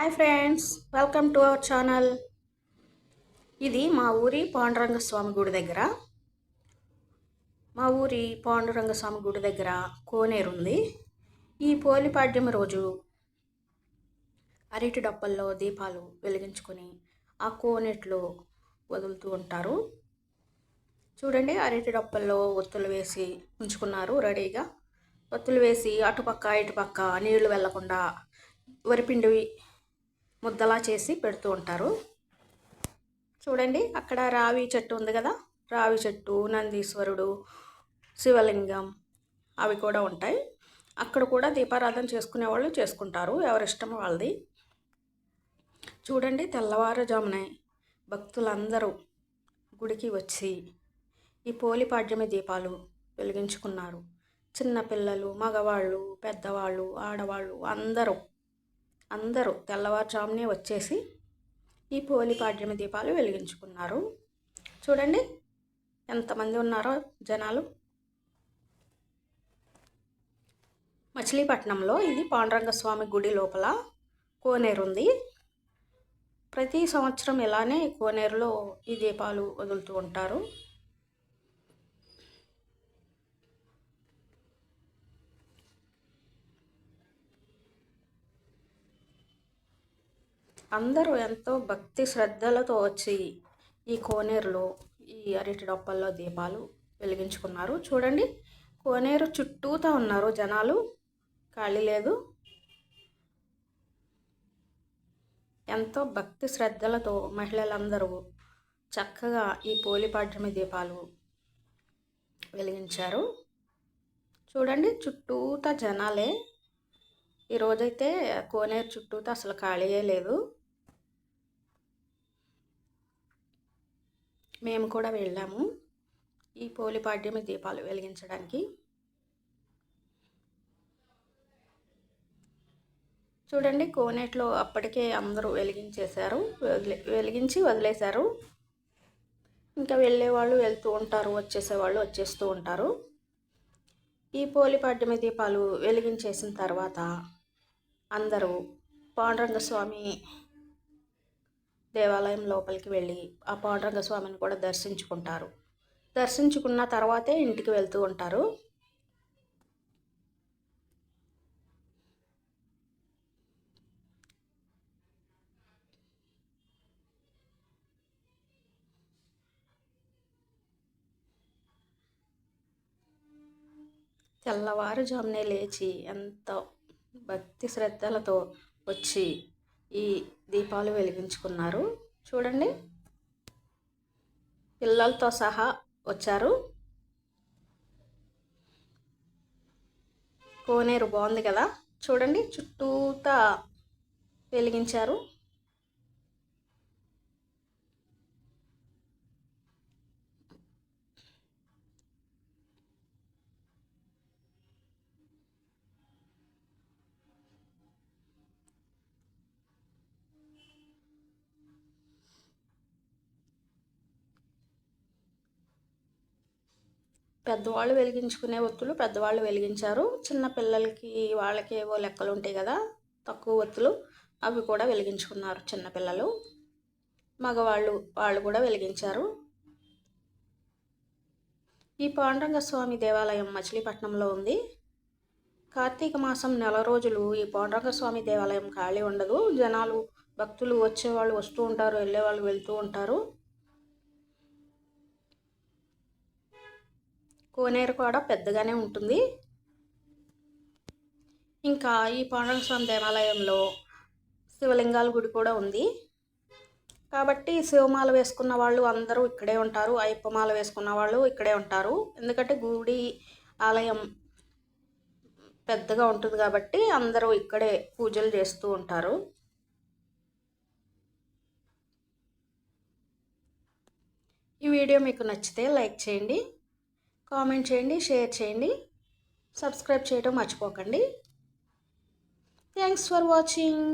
Hi friends welcome to our channel ఇది మా ఊరి పాండురంగ స్వామి గుడి దగ్గర. మా ఊరి పాండురంగ స్వామి గుడి దగ్గర కోనేరు ఉంది. ఈ పోలిపాడ్యం రోజు అరటి డప్పల్లో దీపాలు వెలిగించుకొని ఆ కోనేట్లో వదులుతూ ఉంటారు. చూడండి అరటి డప్పల్లో ఒత్తులు వేసి ఉంచుకున్నారు రెడీగా. ఒత్తులు వేసి అటుపక్క ఇటుపక్క నీళ్ళు వెళ్ళకుండా వరిపిండి ముద్దలా చేసి పెడుతూ ఉంటారు. చూడండి అక్కడ రావి చెట్టు ఉంది కదా? రావి చెట్టు నందీశ్వరుడు శివలింగం అవి కూడా ఉంటాయి. అక్కడ కూడా దీపారాధన చేసుకునే వాళ్ళు చేసుకుంటారు. ఎవరిష్టం వాళ్ళది. చూడండి తెల్లవారుజామునే భక్తులందరూ గుడికి వచ్చి ఈ పోలిపాడ్యమి దీపాలు వెలిగించుకున్నారు. చిన్నపిల్లలు మగవాళ్ళు పెద్దవాళ్ళు ఆడవాళ్ళు అందరూ అందరూ తెల్లవారుజామునే వచ్చేసి ఈ పోలిపాడ్యమి దీపాలు వెలిగించుకున్నారు. చూడండి ఎంతమంది ఉన్నారో జనాలు. మచిలీపట్నంలో ఇది పాండురంగస్వామి గుడి లోపల కోనేరు ఉంది. ప్రతి సంవత్సరం ఇలానే కోనేరులో ఈ దీపాలు వదులుతూ ఉంటారు. అందరూ ఎంతో భక్తి శ్రద్ధలతో వచ్చి ఈ కోనేరులో ఈ అరటి డొప్పల్లో దీపాలు వెలిగించుకున్నారు. చూడండి కోనేరు చుట్టూతా ఉన్నారు జనాలు. ఖాళీ లేదు. ఎంతో భక్తి శ్రద్ధలతో మహిళలందరూ చక్కగా ఈ పోలిపాడ్యమి దీపాలు వెలిగించారు. చూడండి చుట్టూతా జనాలే. ఈరోజైతే కోనేరు చుట్టూతా అసలు ఖాళీయే లేదు. మేము కూడా వెళ్ళాము. ఈ పోలిపాడ్యమి దీపాలు వెలిగించడానికి. చూడండి కోనేట్లో అప్పటికే అందరూ వెలిగించేశారు. వెలిగించి వదిలేశారు. ఇంకా వెళ్ళేవాళ్ళు వెళ్తూ ఉంటారు వచ్చేసేవాళ్ళు వచ్చేస్తూ ఉంటారు. ఈ పోలిపాడ్యమి దీపాలు వెలిగించేసిన తర్వాత అందరూ పాండరంగస్వామి దేవాలయం లోపలికి వెళ్ళి ఆ పాండురంగ స్వామిని కూడా దర్శించుకుంటారు. దర్శించుకున్న తర్వాతే ఇంటికి వెళ్తూ ఉంటారు. తెల్లవారుజామునే లేచి ఎంతో భక్తి శ్రద్ధలతో వచ్చి ఈ దీపాలు వెలిగించుకున్నారు. చూడండి. పిల్లలతో సహా వచ్చారు. కోనేరు బాగుంది కదా? చూడండి. చుట్టూతా వెలిగించారు. పెద్దవాళ్ళు వెలిగించుకునే ఒత్తులు పెద్దవాళ్ళు వెలిగించారు. చిన్న పిల్లలకి వాళ్ళకి ఏవో లెక్కలు ఉంటాయి కదా తక్కువ ఒత్తులు అవి కూడా వెలిగించుకున్నారు చిన్నపిల్లలు మగవాళ్ళు వాళ్ళు కూడా వెలిగించారు. ఈ పాండురంగ స్వామి దేవాలయం మచిలీపట్నంలో ఉంది. కార్తీక మాసం నెల రోజులు ఈ పాండురంగ స్వామి దేవాలయం ఖాళీ ఉండదు. జనాలు భక్తులు వచ్చేవాళ్ళు వస్తూ ఉంటారు వెళ్ళేవాళ్ళు వెళ్తూ ఉంటారు. కోనేరు కూడా పెద్దగానే ఉంటుంది. ఇంకా ఈ పాండురంగ స్వామి దేవాలయంలో శివలింగాల గుడి కూడా ఉంది. కాబట్టి శివమాల వేసుకున్న వాళ్ళు అందరూ ఇక్కడే ఉంటారు. అయ్యప్పమాల వేసుకున్న వాళ్ళు ఇక్కడే ఉంటారు. ఎందుకంటే గుడి ఆలయం పెద్దగా ఉంటుంది కాబట్టి అందరూ ఇక్కడే పూజలు చేస్తూ ఉంటారు. ఈ వీడియో మీకు నచ్చితే లైక్ చేయండి. కామెంట్ చేయండి షేర్ చేయండి. సబ్స్క్రైబ్ చేయడం మర్చిపోకండి. Thanks for watching